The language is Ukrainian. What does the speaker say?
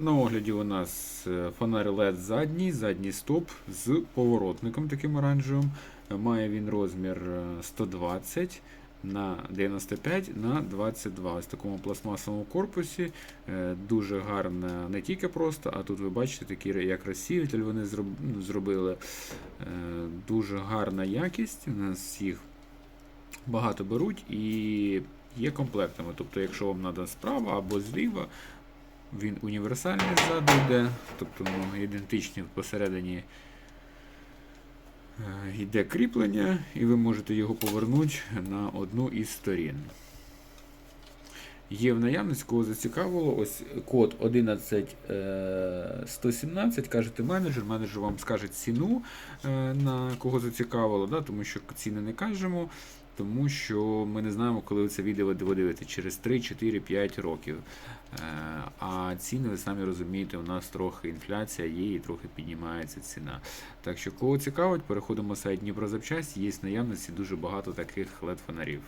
На огляді у нас е, фонарь LED задній, задній стоп з поворотником таким оранжевим. Е, Має він розмір е, 120 на 95 на 22. Ось в такому пластмасовому корпусі. Е, Дуже гарно, не тільки просто, а тут ви бачите такі як розсіюватель вони ну, зробили. Е, Дуже гарна якість. У нас їх багато беруть і є комплектами. Тобто, якщо вам треба справа або зліва, він універсальний ззаду йде, тобто ну, ідентичний посередині е, йде кріплення, і ви можете його повернути на одну із сторін. Є в наявності, кого зацікавило, ось код 11117, кажете менеджер, менеджер вам скаже ціну, е, на кого зацікавило, да, тому що ціни не кажемо, тому що ми не знаємо, коли ви це відео ви дивитесь, через 3, 4, 5 років. Е, А ціни, ви самі розумієте, у нас трохи інфляція є і трохи піднімається ціна. Так що, кого цікавить, переходимо на сайт Дніпрозапчасті, є наявності дуже багато таких LED-фонарів.